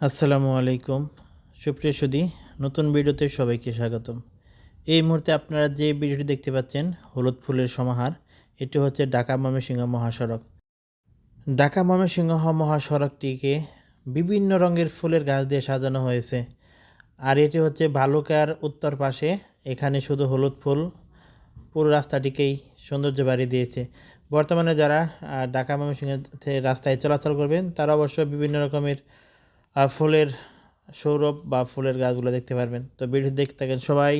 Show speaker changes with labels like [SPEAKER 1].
[SPEAKER 1] আসসালামু আলাইকুম। সুপ্রিয় সুদি নতুন ভিডিওতে সবাইকে স্বাগতম। এই মুহূর্তে আপনারা যে ভিডিওটি দেখতে পাচ্ছেন, হলুদ ফুলের সমাহার, এটি হচ্ছে ঢাকা ময়মনসিংহ মহাসড়ক। ঢাকা ময়মনসিংহ মহাসড়কটিকে বিভিন্ন রঙের ফুলের গাছ দিয়ে সাজানো হয়েছে। আর এটি হচ্ছে ভালুকার উত্তর পাশে, এখানে শুধু হলুদ ফুল, পুরো রাস্তাটিকেই সৌন্দর্য বাড়িয়ে দিয়েছে। বর্তমানে যারা ঢাকা ময়মনসিংহ রাস্তায় চলাচল করবেন, তারা অবশ্য বিভিন্ন রকমের ফুলের সৌরভ বা ফুলের গাছগুলো দেখতে পারবেন। তো ভিডিও দেখতে থাকেন সবাই।